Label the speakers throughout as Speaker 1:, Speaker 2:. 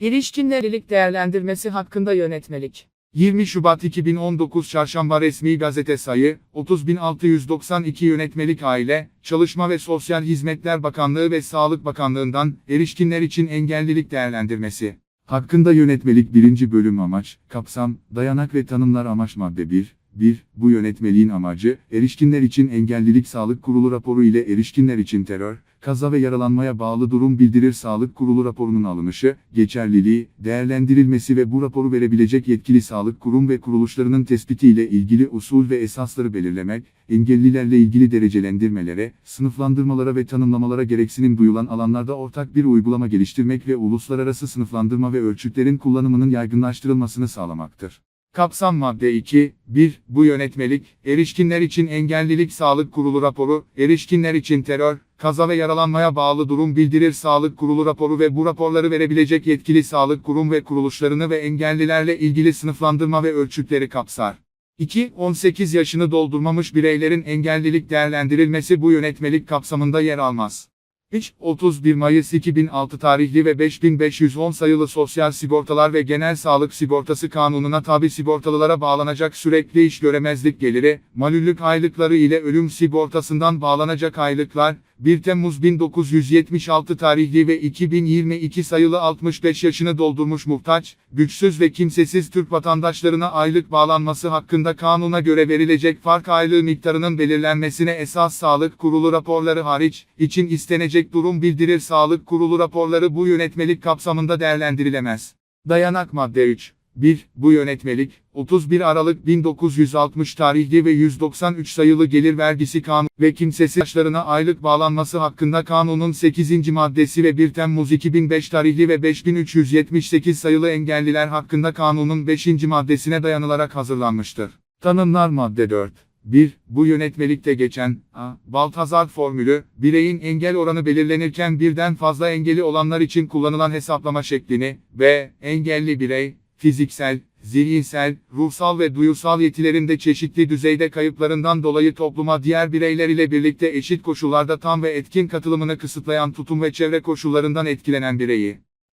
Speaker 1: İlişkinlerlik değerlendirmesi hakkında yönetmelik.
Speaker 2: 20 Şubat 2019 Çarşamba resmi gazete sayı 30692 Yönetmelik Aile, Çalışma ve Sosyal Hizmetler Bakanlığı ve Sağlık Bakanlığı'ndan erişkinler için engellilik değerlendirmesi. Hakkında yönetmelik 1. bölüm amaç, kapsam, dayanak ve tanımlar amaç madde 1. 1. Bu yönetmeliğin amacı, erişkinler için engellilik sağlık kurulu raporu ile erişkinler için terör, kaza ve yaralanmaya bağlı durum bildirir sağlık kurulu raporunun alınışı, geçerliliği, değerlendirilmesi ve bu raporu verebilecek yetkili sağlık kurum ve kuruluşlarının tespiti ile ilgili usul ve esasları belirlemek, engellilerle ilgili derecelendirmelere, sınıflandırmalara ve tanımlamalara gereksinim duyulan alanlarda ortak bir uygulama geliştirmek ve uluslararası sınıflandırma ve ölçütlerin kullanımının yaygınlaştırılmasını sağlamaktır. Kapsam madde 2, 1. Bu yönetmelik, erişkinler için engellilik sağlık kurulu raporu, erişkinler için terör, kaza ve yaralanmaya bağlı durum bildirir sağlık kurulu raporu ve bu raporları verebilecek yetkili sağlık kurum ve kuruluşlarını ve engellilerle ilgili sınıflandırma ve ölçütleri kapsar. 2. 18 yaşını doldurmamış bireylerin engellilik değerlendirilmesi bu yönetmelik kapsamında yer almaz. 3. 31 Mayıs 2006 tarihli ve 5510 sayılı Sosyal Sigortalar ve Genel Sağlık Sigortası Kanunu'na tabi sigortalılara bağlanacak sürekli iş göremezlik geliri, malüllük aylıkları ile ölüm sigortasından bağlanacak aylıklar, 1 Temmuz 1976 tarihli ve 2022 sayılı 65 yaşını doldurmuş muhtaç, güçsüz ve kimsesiz Türk vatandaşlarına aylık bağlanması hakkında kanuna göre verilecek fark aylığı miktarının belirlenmesine esas sağlık kurulu raporları hariç, için istenecek durum bildirir sağlık kurulu raporları bu yönetmelik kapsamında değerlendirilemez. Dayanak madde 3. 1. Bu yönetmelik, 31 Aralık 1960 tarihli ve 193 sayılı gelir vergisi kanunu ve kimsesiz yaşlarına aylık bağlanması hakkında kanunun 8. maddesi ve 1 Temmuz 2005 tarihli ve 5378 sayılı engelliler hakkında kanunun 5. maddesine dayanılarak hazırlanmıştır. Tanımlar madde 4. 1. Bu yönetmelikte geçen A. Baltazar formülü, bireyin engel oranı belirlenirken birden fazla engeli olanlar için kullanılan hesaplama şeklini, B. Engelli birey, fiziksel, zihinsel, ruhsal ve duyusal yetilerinde çeşitli düzeyde kayıplarından dolayı topluma diğer bireyler ile birlikte eşit koşullarda tam ve etkin katılımını kısıtlayan tutum ve çevre koşullarından etkilenen bireyi.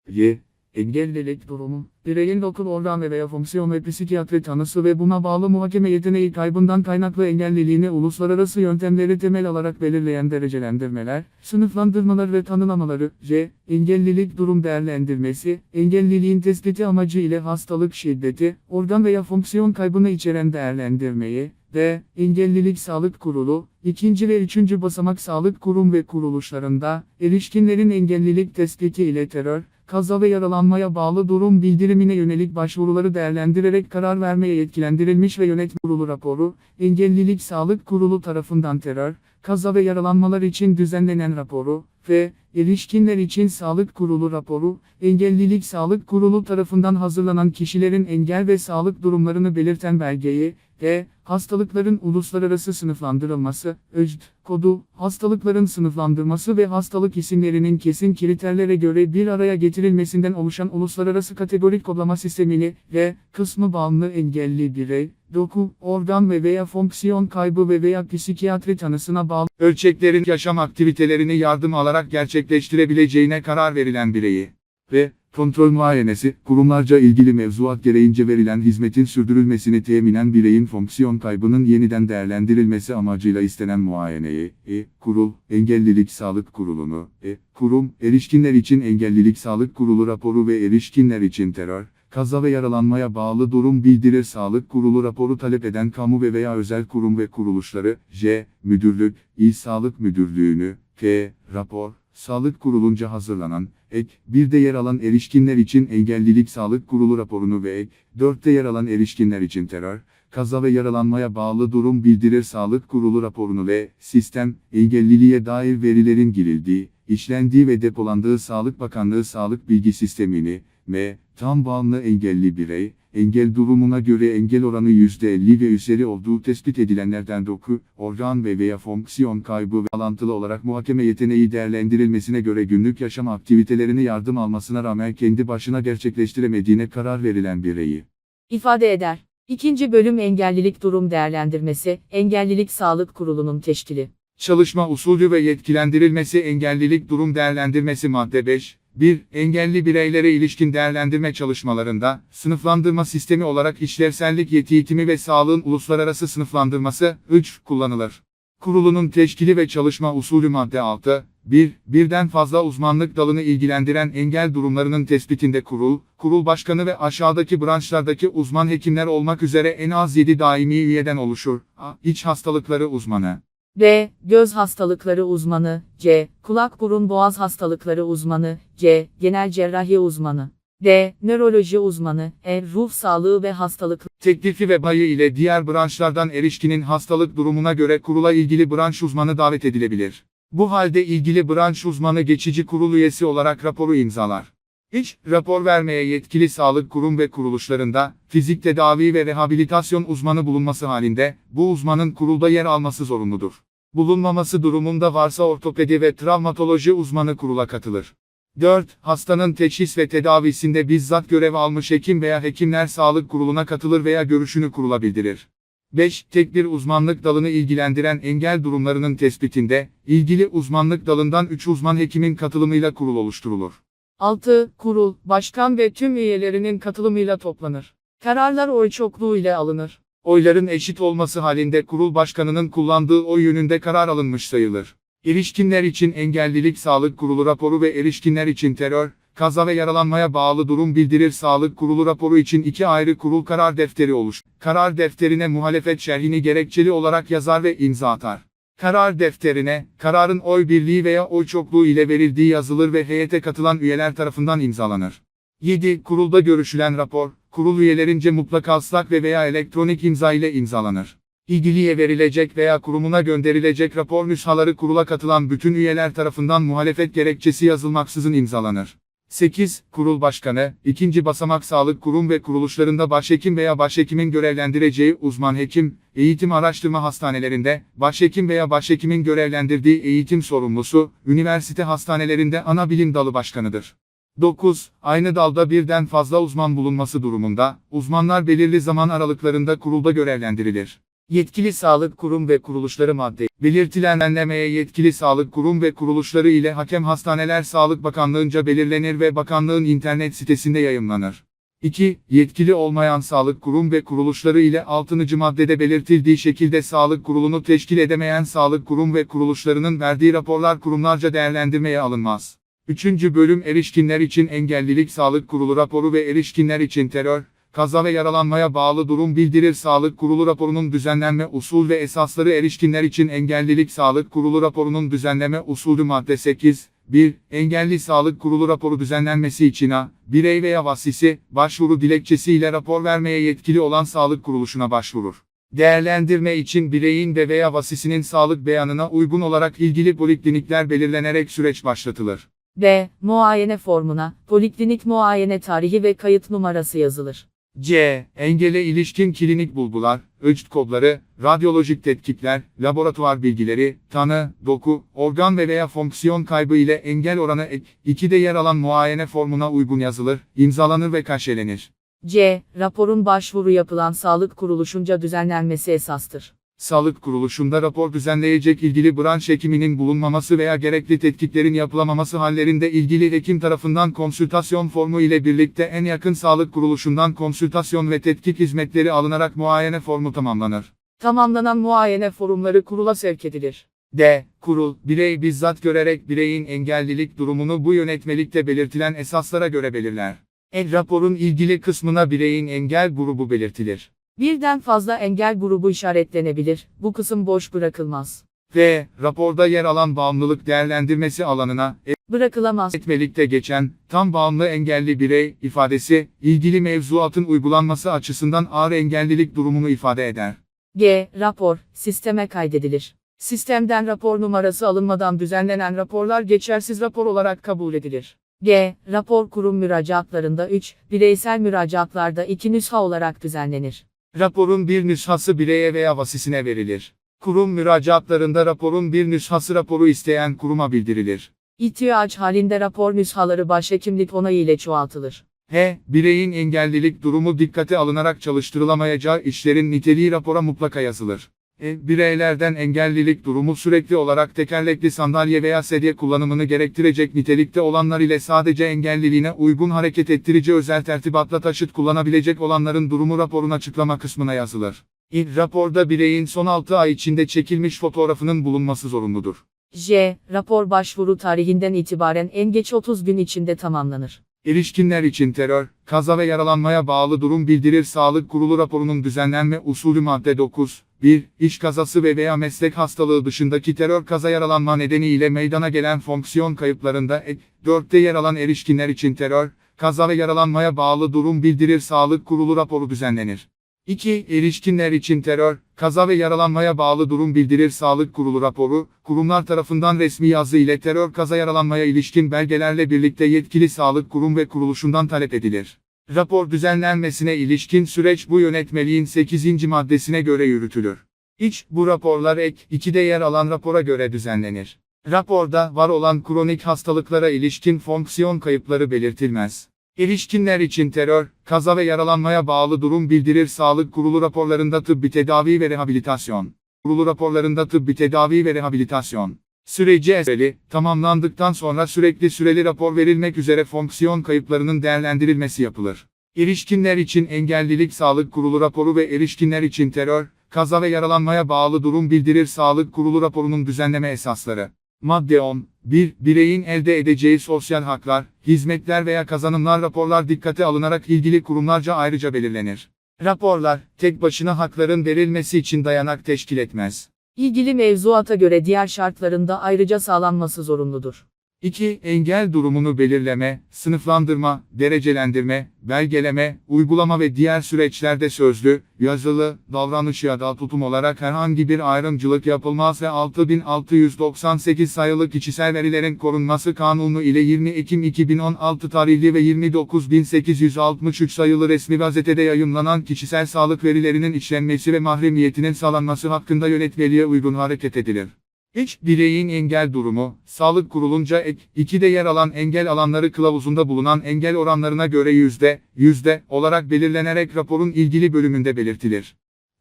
Speaker 2: Y.
Speaker 1: Engellilik durumu, bireyin dokul organ ve veya fonksiyon ve psikiyatri tanısı ve buna bağlı muhakeme yeteneği kaybından kaynaklı engelliliğini uluslararası yöntemleri temel alarak belirleyen derecelendirmeler, sınıflandırmalar ve tanımlamaları, C. Engellilik durum değerlendirmesi, engelliliğin tespiti amacı ile hastalık şiddeti, organ veya fonksiyon kaybını içeren değerlendirmeyi, D. Engellilik Sağlık Kurulu, ikinci ve üçüncü basamak sağlık kurum ve kuruluşlarında, erişkinlerin engellilik tespiti ile terör, kaza ve yaralanmaya bağlı durum bildirimine yönelik başvuruları değerlendirerek karar vermeye yetkilendirilmiş ve yönetim kurulu raporu, Engellilik Sağlık Kurulu tarafından terör, kaza ve yaralanmalar için düzenlenen raporu ve erişkinler için Sağlık Kurulu raporu, Engellilik Sağlık Kurulu tarafından hazırlanan kişilerin engel ve sağlık durumlarını belirten belgeyi, D. Hastalıkların uluslararası sınıflandırılması, ÖCD, kodu, hastalıkların sınıflandırması ve hastalık isimlerinin kesin kriterlere göre bir araya getirilmesinden oluşan uluslararası kategorik kodlama sistemini ve kısmı bağımlı engelli birey, doku, organ ve veya fonksiyon kaybı ve veya psikiyatri tanısına bağlı
Speaker 2: ölçeklerin yaşam aktivitelerini yardım alarak gerçekleştirebileceğine karar verilen bireyi ve kontrol muayenesi, kurumlarca ilgili mevzuat gereğince verilen hizmetin sürdürülmesini teminen bireyin fonksiyon kaybının yeniden değerlendirilmesi amacıyla istenen muayeneyi, e, kurul, engellilik sağlık kurulunu, e, kurum, erişkinler için engellilik sağlık kurulu raporu ve erişkinler için terör, kaza ve yaralanmaya bağlı durum bildirir. Sağlık kurulu raporu talep eden kamu ve veya özel kurum ve kuruluşları, J, müdürlük, il sağlık müdürlüğünü, K, rapor, sağlık kurulunca hazırlanan, ek, 1'de yer alan erişkinler için engellilik sağlık kurulu raporunu ve ek, 4'te yer alan erişkinler için terör, kaza ve yaralanmaya bağlı durum bildirir. Sağlık kurulu raporunu ve, sistem, engelliliğe dair verilerin girildiği, işlendiği ve depolandığı Sağlık Bakanlığı Sağlık Bilgi Sistemini, M, tam bağımlı engelli birey, engel durumuna göre engel oranı %50 ve üzeri olduğu tespit edilenlerden doku, organ ve veya fonksiyon kaybı ve alantılı olarak muhakeme yeteneği değerlendirilmesine göre günlük yaşam aktivitelerini yardım almasına rağmen kendi başına gerçekleştiremediğine karar verilen bireyi.
Speaker 1: ifade eder. İkinci bölüm engellilik durum değerlendirmesi, Engellilik Sağlık Kurulu'nun teşkili.
Speaker 2: Çalışma usulü ve yetkilendirilmesi engellilik durum değerlendirmesi madde 5, 1. Engelli bireylere ilişkin değerlendirme çalışmalarında, sınıflandırma sistemi olarak işlevsellik yeti ve sağlığın uluslararası sınıflandırması, 3. kullanılır. Kurulunun teşkili ve çalışma usulü madde 6, 1. Birden fazla uzmanlık dalını ilgilendiren engel durumlarının tespitinde kurul, kurul başkanı ve aşağıdaki branşlardaki uzman hekimler olmak üzere en az 7 daimi üyeden oluşur. A. İç hastalıkları uzmanı.
Speaker 3: B. Göz hastalıkları uzmanı. C. Kulak burun boğaz hastalıkları uzmanı. C. Genel cerrahi uzmanı. D. Nöroloji uzmanı. E. Ruh sağlığı ve hastalıkları
Speaker 2: Teklifi ve bayı ile diğer branşlardan erişkinin hastalık durumuna göre kurula ilgili branş uzmanı davet edilebilir. Bu halde ilgili branş uzmanı geçici kurul üyesi olarak raporu imzalar. Hiç, rapor vermeye yetkili sağlık kurum ve kuruluşlarında, fizik tedavi ve rehabilitasyon uzmanı bulunması halinde, bu uzmanın kurulda yer alması zorunludur. Bulunmaması durumunda varsa ortopedi ve travmatoloji uzmanı kurula katılır. 4. Hastanın teşhis ve tedavisinde bizzat görev almış hekim veya hekimler sağlık kuruluna katılır veya görüşünü kurula bildirir. 5. Tek bir uzmanlık dalını ilgilendiren engel durumlarının tespitinde, ilgili uzmanlık dalından 3 uzman hekimin katılımıyla kurul oluşturulur.
Speaker 1: 6. Kurul, başkan ve tüm üyelerinin katılımıyla toplanır. Kararlar oy çokluğu ile alınır.
Speaker 2: Oyların eşit olması halinde kurul başkanının kullandığı oy yönünde karar alınmış sayılır. Erişkinler için engellilik sağlık kurulu raporu ve erişkinler için terör, kaza ve yaralanmaya bağlı durum bildirir sağlık kurulu raporu için iki ayrı kurul karar defteri oluş. Karar defterine muhalefet şerhini gerekçeli olarak yazar ve imza atar. Karar defterine, kararın oy birliği veya oy çokluğu ile verildiği yazılır ve heyete katılan üyeler tarafından imzalanır. 7. Kurulda görüşülen rapor, kurul üyelerince mutlak aslak ve veya elektronik imza ile imzalanır. İlgiliye verilecek veya kurumuna gönderilecek rapor nüshaları kurula katılan bütün üyeler tarafından muhalefet gerekçesi yazılmaksızın imzalanır. 8. Kurul Başkanı, ikinci basamak sağlık kurum ve kuruluşlarında başhekim veya başhekimin görevlendireceği uzman hekim, eğitim araştırma hastanelerinde, başhekim veya başhekimin görevlendirdiği eğitim sorumlusu, üniversite hastanelerinde ana bilim dalı başkanıdır. 9. Aynı dalda birden fazla uzman bulunması durumunda, uzmanlar belirli zaman aralıklarında kurulda görevlendirilir. Yetkili sağlık kurum ve kuruluşları madde. Belirtilen enlemeye yetkili sağlık kurum ve kuruluşları ile hakem hastaneler Sağlık Bakanlığınca belirlenir ve bakanlığın internet sitesinde yayımlanır. 2. Yetkili olmayan sağlık kurum ve kuruluşları ile 6. maddede belirtildiği şekilde sağlık kurulunu teşkil edemeyen sağlık kurum ve kuruluşlarının verdiği raporlar kurumlarca değerlendirmeye alınmaz. 3. bölüm Erişkinler için Engellilik Sağlık Kurulu raporu ve erişkinler için terör, kaza ve yaralanmaya bağlı durum bildirir Sağlık Kurulu raporunun düzenlenme usul ve esasları Erişkinler için Engellilik Sağlık Kurulu raporunun düzenleme usulü madde 8, 1. Engelli Sağlık Kurulu raporu düzenlenmesi için A. Birey veya vasisi, başvuru dilekçesi ile rapor vermeye yetkili olan sağlık kuruluşuna başvurur. Değerlendirme için bireyin ve veya vasisinin sağlık beyanına uygun olarak ilgili poliklinikler belirlenerek süreç başlatılır.
Speaker 3: B. Muayene formuna, poliklinik muayene tarihi ve kayıt numarası yazılır.
Speaker 2: C. Engele ilişkin klinik bulgular, ölçüt kodları, radyolojik tetkikler, laboratuvar bilgileri, tanı, doku, organ ve veya fonksiyon kaybı ile engel oranı ek, 2'de yer alan muayene formuna uygun yazılır, imzalanır ve kaşelenir.
Speaker 3: C. Raporun başvuru yapılan sağlık kuruluşunca düzenlenmesi esastır.
Speaker 2: Sağlık kuruluşunda rapor düzenleyecek ilgili branş hekiminin bulunmaması veya gerekli tetkiklerin yapılamaması hallerinde ilgili hekim tarafından konsültasyon formu ile birlikte en yakın sağlık kuruluşundan konsültasyon ve tetkik hizmetleri alınarak muayene formu tamamlanır.
Speaker 1: Tamamlanan muayene forumları kurula sevk edilir.
Speaker 2: D. Kurul, birey bizzat görerek bireyin engellilik durumunu bu yönetmelikte belirtilen esaslara göre belirler. E raporun ilgili kısmına bireyin engel grubu belirtilir.
Speaker 3: Birden fazla engel grubu işaretlenebilir, bu kısım boş bırakılmaz.
Speaker 2: V. Raporda yer alan bağımlılık değerlendirmesi alanına, e
Speaker 3: Bırakılamaz.
Speaker 2: etmelikte geçen, tam bağımlı engelli birey, ifadesi, ilgili mevzuatın uygulanması açısından ağır engellilik durumunu ifade eder.
Speaker 3: G. Rapor, sisteme kaydedilir.
Speaker 1: Sistemden rapor numarası alınmadan düzenlenen raporlar geçersiz rapor olarak kabul edilir.
Speaker 3: G. Rapor kurum müracaatlarında 3, bireysel müracaatlarda 2 nüsha olarak düzenlenir.
Speaker 2: Raporun bir nüshası bireye veya vasisine verilir. Kurum müracaatlarında raporun bir nüshası raporu isteyen kuruma bildirilir.
Speaker 3: İhtiyaç halinde rapor nüshaları başhekimlik onayı ile çoğaltılır.
Speaker 2: H. Bireyin engellilik durumu dikkate alınarak çalıştırılamayacağı işlerin niteliği rapora mutlaka yazılır. E, bireylerden engellilik durumu sürekli olarak tekerlekli sandalye veya sedye kullanımını gerektirecek nitelikte olanlar ile sadece engelliliğine uygun hareket ettirici özel tertibatla taşıt kullanabilecek olanların durumu raporun açıklama kısmına yazılır. İlk raporda bireyin son 6 ay içinde çekilmiş fotoğrafının bulunması zorunludur.
Speaker 3: J. Rapor başvuru tarihinden itibaren en geç 30 gün içinde tamamlanır.
Speaker 2: Erişkinler için terör, kaza ve yaralanmaya bağlı durum bildirir Sağlık Kurulu raporunun düzenlenme usulü madde 9, 1, iş kazası ve veya meslek hastalığı dışındaki terör kaza yaralanma nedeniyle meydana gelen fonksiyon kayıplarında ek, 4'te yer alan erişkinler için terör, kaza ve yaralanmaya bağlı durum bildirir Sağlık Kurulu raporu düzenlenir. 2. Erişkinler için terör, kaza ve yaralanmaya bağlı durum bildirir Sağlık Kurulu raporu, kurumlar tarafından resmi yazı ile terör kaza yaralanmaya ilişkin belgelerle birlikte yetkili sağlık kurum ve kuruluşundan talep edilir. Rapor düzenlenmesine ilişkin süreç bu yönetmeliğin 8. maddesine göre yürütülür. İç, bu raporlar ek 2'de yer alan rapora göre düzenlenir. Raporda var olan kronik hastalıklara ilişkin fonksiyon kayıpları belirtilmez. Erişkinler için terör, kaza ve yaralanmaya bağlı durum bildirir Sağlık Kurulu raporlarında tıbbi tedavi ve rehabilitasyon. Kurulu raporlarında tıbbi tedavi ve rehabilitasyon. Süreci eseli, tamamlandıktan sonra sürekli süreli rapor verilmek üzere fonksiyon kayıplarının değerlendirilmesi yapılır. Erişkinler için engellilik Sağlık Kurulu raporu ve erişkinler için terör, kaza ve yaralanmaya bağlı durum bildirir Sağlık Kurulu raporunun düzenleme esasları. Madde 10. 1. Bireyin elde edeceği sosyal haklar, hizmetler veya kazanımlar raporlar dikkate alınarak ilgili kurumlarca ayrıca belirlenir. Raporlar, tek başına hakların verilmesi için dayanak teşkil etmez.
Speaker 3: İlgili mevzuata göre diğer şartlarında ayrıca sağlanması zorunludur.
Speaker 2: 2. Engel durumunu belirleme, sınıflandırma, derecelendirme, belgeleme, uygulama ve diğer süreçlerde sözlü, yazılı, davranış ya da tutum olarak herhangi bir ayrımcılık yapılmaz ve 6698 sayılı kişisel verilerin korunması kanunu ile 20 Ekim 2016 tarihli ve 29863 sayılı resmi gazetede yayımlanan kişisel sağlık verilerinin işlenmesi ve mahremiyetinin sağlanması hakkında yönetmeliğe uygun hareket edilir. İç bireyin engel durumu, sağlık kurulunca ek, 2'de yer alan engel alanları kılavuzunda bulunan engel oranlarına göre yüzde, yüzde olarak belirlenerek raporun ilgili bölümünde belirtilir.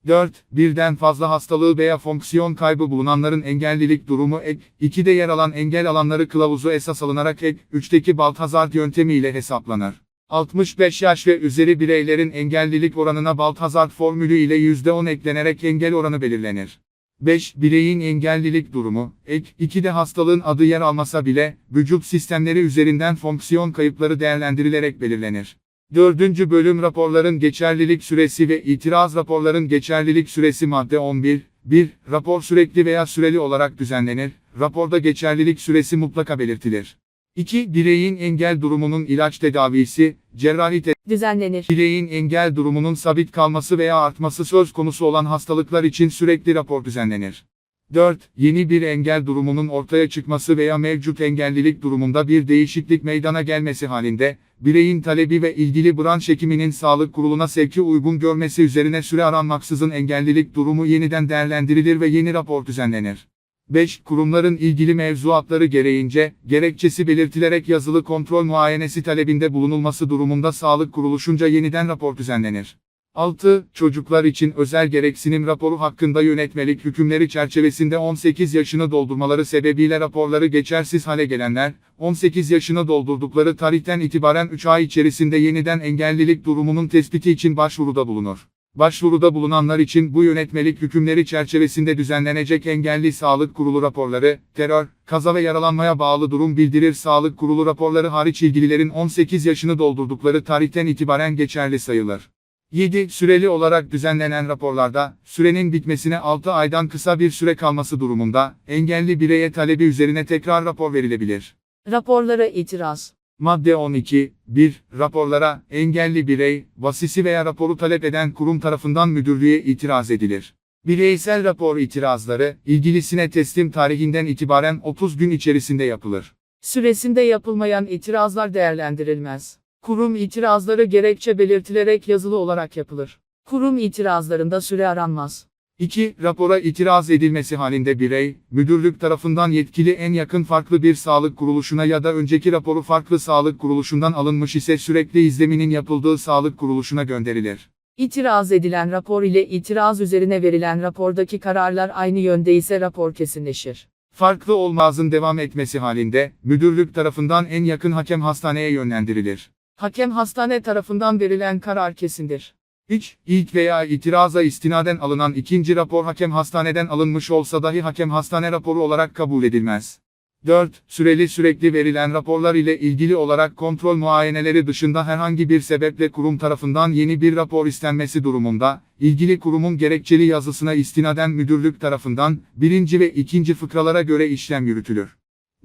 Speaker 2: 4. Birden fazla hastalığı veya fonksiyon kaybı bulunanların engellilik durumu ek, 2'de yer alan engel alanları kılavuzu esas alınarak ek, 3'teki Baltazar yöntemiyle hesaplanır. 65 yaş ve üzeri bireylerin engellilik oranına Baltazar formülü ile %10 eklenerek engel oranı belirlenir. 5. Bireyin engellilik durumu, ek, 2'de hastalığın adı yer almasa bile, vücut sistemleri üzerinden fonksiyon kayıpları değerlendirilerek belirlenir. 4. Bölüm raporların geçerlilik süresi ve itiraz raporların geçerlilik süresi madde 11. 1. Rapor sürekli veya süreli olarak düzenlenir. Raporda geçerlilik süresi mutlaka belirtilir. 2. Bireyin engel durumunun ilaç tedavisi, cerrahi
Speaker 3: Düzenlenir.
Speaker 2: Bireyin engel durumunun sabit kalması veya artması söz konusu olan hastalıklar için sürekli rapor düzenlenir. 4. Yeni bir engel durumunun ortaya çıkması veya mevcut engellilik durumunda bir değişiklik meydana gelmesi halinde, bireyin talebi ve ilgili branş hekiminin sağlık kuruluna sevki uygun görmesi üzerine süre aranmaksızın engellilik durumu yeniden değerlendirilir ve yeni rapor düzenlenir. 5. Kurumların ilgili mevzuatları gereğince, gerekçesi belirtilerek yazılı kontrol muayenesi talebinde bulunulması durumunda sağlık kuruluşunca yeniden rapor düzenlenir. 6. Çocuklar için özel gereksinim raporu hakkında yönetmelik hükümleri çerçevesinde 18 yaşını doldurmaları sebebiyle raporları geçersiz hale gelenler, 18 yaşını doldurdukları tarihten itibaren 3 ay içerisinde yeniden engellilik durumunun tespiti için başvuruda bulunur. Başvuruda bulunanlar için bu yönetmelik hükümleri çerçevesinde düzenlenecek engelli sağlık kurulu raporları, terör, kaza ve yaralanmaya bağlı durum bildirir sağlık kurulu raporları hariç ilgililerin 18 yaşını doldurdukları tarihten itibaren geçerli sayılır. 7. Süreli olarak düzenlenen raporlarda, sürenin bitmesine 6 aydan kısa bir süre kalması durumunda, engelli bireye talebi üzerine tekrar rapor verilebilir.
Speaker 3: Raporlara itiraz.
Speaker 2: Madde 12, 1. Raporlara, engelli birey, vasisi veya raporu talep eden kurum tarafından müdürlüğe itiraz edilir. Bireysel rapor itirazları, ilgilisine teslim tarihinden itibaren 30 gün içerisinde yapılır.
Speaker 3: Süresinde yapılmayan itirazlar değerlendirilmez. Kurum itirazları gerekçe belirtilerek yazılı olarak yapılır. Kurum itirazlarında süre aranmaz.
Speaker 2: 2. Rapora itiraz edilmesi halinde birey, müdürlük tarafından yetkili en yakın farklı bir sağlık kuruluşuna ya da önceki raporu farklı sağlık kuruluşundan alınmış ise sürekli izleminin yapıldığı sağlık kuruluşuna gönderilir. İtiraz edilen rapor ile itiraz üzerine verilen rapordaki kararlar aynı yönde ise rapor kesinleşir.
Speaker 3: Farklı olmazın devam etmesi halinde, müdürlük tarafından en yakın hakem hastaneye yönlendirilir.
Speaker 2: Hakem hastane tarafından verilen karar kesindir.
Speaker 3: Hiç, ilk veya itiraza istinaden alınan ikinci rapor hakem hastaneden alınmış olsa dahi hakem hastane raporu olarak kabul edilmez. 4. Süreli sürekli verilen raporlar ile ilgili olarak kontrol muayeneleri dışında herhangi bir sebeple kurum tarafından yeni bir rapor istenmesi durumunda, ilgili kurumun gerekçeli yazısına istinaden müdürlük tarafından, birinci ve ikinci fıkralara göre işlem yürütülür.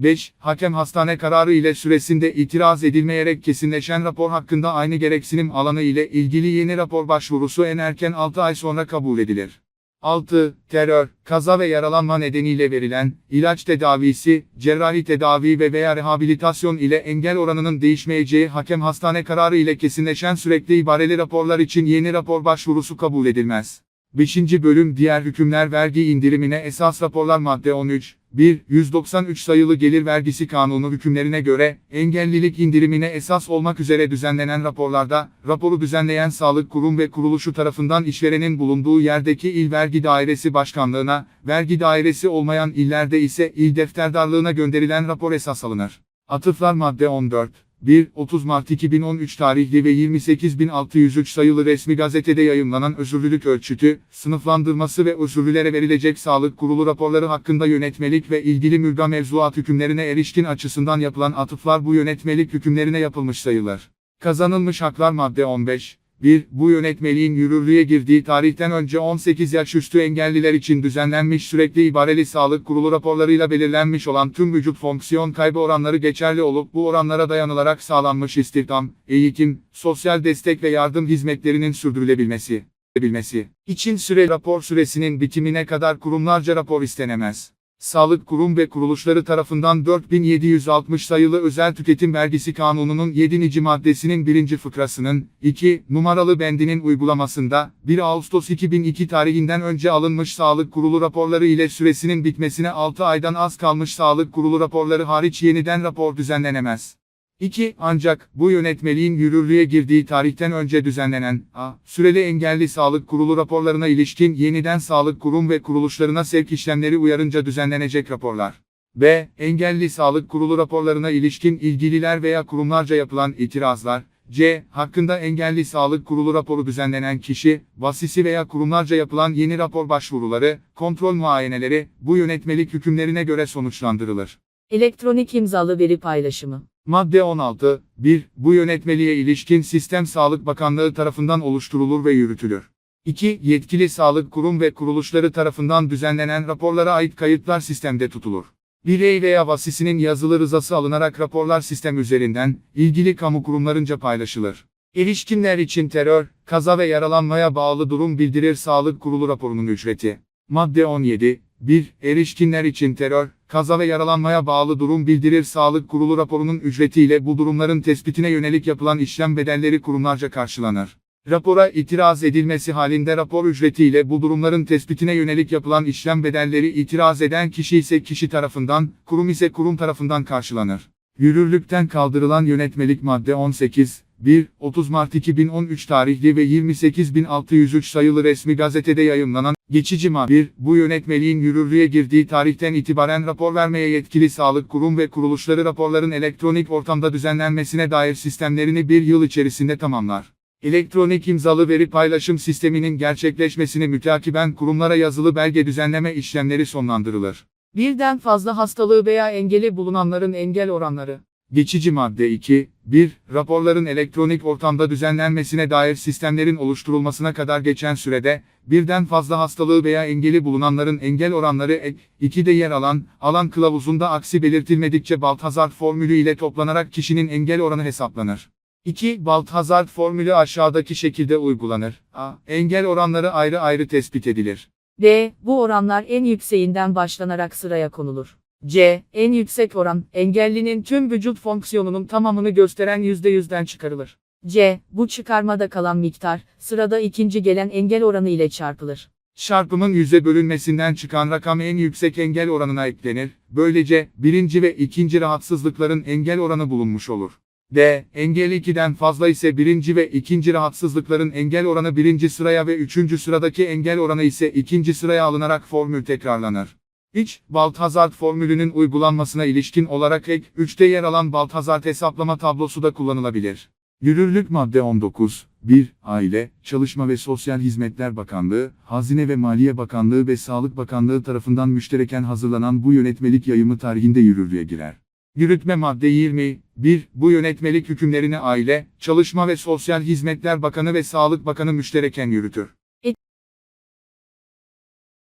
Speaker 3: 5. Hakem hastane kararı ile süresinde itiraz edilmeyerek kesinleşen rapor hakkında aynı gereksinim alanı ile ilgili yeni rapor başvurusu en erken 6 ay sonra kabul edilir. 6. Terör, kaza ve yaralanma nedeniyle verilen, ilaç tedavisi, cerrahi tedavi ve veya rehabilitasyon ile engel oranının değişmeyeceği hakem hastane kararı ile kesinleşen sürekli ibareli raporlar için yeni rapor başvurusu kabul edilmez. 5. Bölüm Diğer hükümler vergi indirimine esas raporlar madde 13, 1, 193 sayılı gelir vergisi kanunu hükümlerine göre, engellilik indirimine esas olmak üzere düzenlenen raporlarda, raporu düzenleyen sağlık kurum ve kuruluşu tarafından işverenin bulunduğu yerdeki il vergi dairesi başkanlığına, vergi dairesi olmayan illerde ise il defterdarlığına gönderilen rapor esas alınır. Atıflar madde 14. 1. 30 Mart 2013 tarihli ve 28603 sayılı resmi gazetede yayımlanan özürlülük ölçütü, sınıflandırması ve özürlülere verilecek sağlık kurulu raporları hakkında yönetmelik ve ilgili mülga mevzuat hükümlerine erişkin açısından yapılan atıflar bu yönetmelik hükümlerine yapılmış sayılır. Kazanılmış haklar madde 15. 1. Bu yönetmeliğin yürürlüğe girdiği tarihten önce 18 yaş üstü engelliler için düzenlenmiş sürekli ibareli sağlık kurulu raporlarıyla belirlenmiş olan tüm vücut fonksiyon kaybı oranları geçerli olup bu oranlara dayanılarak sağlanmış istihdam, eğitim, sosyal destek ve yardım hizmetlerinin sürdürülebilmesi bilmesi için süre rapor süresinin bitimine kadar kurumlarca rapor istenemez. Sağlık kurum ve kuruluşları tarafından 4760 sayılı özel tüketim vergisi kanununun 7. maddesinin 1. fıkrasının 2 numaralı bendinin uygulamasında 1 Ağustos 2002 tarihinden önce alınmış sağlık kurulu raporları ile süresinin bitmesine 6 aydan az kalmış sağlık kurulu raporları hariç yeniden rapor düzenlenemez. 2. Ancak, bu yönetmeliğin yürürlüğe girdiği tarihten önce düzenlenen, a. Süreli engelli sağlık kurulu raporlarına ilişkin yeniden sağlık kurum ve kuruluşlarına sevk işlemleri uyarınca düzenlenecek raporlar. B. Engelli sağlık kurulu raporlarına ilişkin ilgililer veya kurumlarca yapılan itirazlar. C. Hakkında engelli sağlık kurulu raporu düzenlenen kişi, vasisi veya kurumlarca yapılan yeni rapor başvuruları, kontrol muayeneleri, bu yönetmelik hükümlerine göre sonuçlandırılır.
Speaker 2: Elektronik imzalı veri paylaşımı.
Speaker 3: Madde 16. 1. Bu yönetmeliğe ilişkin sistem Sağlık Bakanlığı tarafından oluşturulur ve yürütülür. 2. Yetkili sağlık kurum ve kuruluşları tarafından düzenlenen raporlara ait kayıtlar sistemde tutulur. Birey veya vasisinin yazılı rızası alınarak raporlar sistem üzerinden, ilgili kamu kurumlarınca paylaşılır. Erişkinler için terör, kaza ve yaralanmaya bağlı durum bildirir Sağlık Kurulu raporunun ücreti. Madde 17. 1. Erişkinler için terör, kaza ve yaralanmaya bağlı durum bildirir Sağlık Kurulu raporunun ücretiyle bu durumların tespitine yönelik yapılan işlem bedelleri kurumlarca karşılanır. Rapora itiraz edilmesi halinde rapor ücretiyle bu durumların tespitine yönelik yapılan işlem bedelleri itiraz eden kişi ise kişi tarafından, kurum ise kurum tarafından karşılanır. Yürürlükten kaldırılan yönetmelik madde 18, 1, 30 Mart 2013 tarihli ve 28603 sayılı resmi gazetede yayımlanan, geçici madde 1, bu yönetmeliğin yürürlüğe girdiği tarihten itibaren rapor vermeye yetkili sağlık kurum ve kuruluşları raporların elektronik ortamda düzenlenmesine dair sistemlerini bir yıl içerisinde tamamlar. Elektronik imzalı veri paylaşım sisteminin gerçekleşmesini mütakiben kurumlara yazılı belge düzenleme işlemleri sonlandırılır.
Speaker 2: Birden fazla hastalığı veya engeli bulunanların engel oranları.
Speaker 3: Geçici madde 2, 1, raporların elektronik ortamda düzenlenmesine dair sistemlerin oluşturulmasına kadar geçen sürede, birden fazla hastalığı veya engeli bulunanların engel oranları ek, 2'de yer alan, alan kılavuzunda aksi belirtilmedikçe Baltazar formülü ile toplanarak kişinin engel oranı hesaplanır. 2. Baltazar formülü aşağıdaki şekilde uygulanır. A. Engel oranları ayrı ayrı tespit edilir.
Speaker 2: D. Bu oranlar en yükseğinden başlanarak sıraya konulur. C. En yüksek oran, engellinin tüm vücut fonksiyonunun tamamını gösteren %100'den çıkarılır. C. Bu çıkarmada kalan miktar, sırada ikinci gelen engel oranı ile çarpılır.
Speaker 3: Çarpımın yüze bölünmesinden çıkan rakam en yüksek engel oranına eklenir. Böylece, birinci ve ikinci rahatsızlıkların engel oranı bulunmuş olur.
Speaker 2: D. Engel 2'den fazla ise birinci ve ikinci rahatsızlıkların engel oranı birinci sıraya ve üçüncü sıradaki engel oranı ise ikinci sıraya alınarak formül tekrarlanır. İç, Baltazar formülünün uygulanmasına ilişkin olarak ek 3'te yer alan Baltazar hesaplama tablosu da kullanılabilir. Yürürlük madde 19. 1. Aile, Çalışma ve Sosyal Hizmetler Bakanlığı, Hazine ve Maliye Bakanlığı ve Sağlık Bakanlığı tarafından müştereken hazırlanan bu yönetmelik yayımı tarihinde yürürlüğe girer. Yürütme madde 20. 1. Bu yönetmelik hükümlerini Aile, Çalışma ve Sosyal Hizmetler Bakanı ve Sağlık Bakanı müştereken yürütür.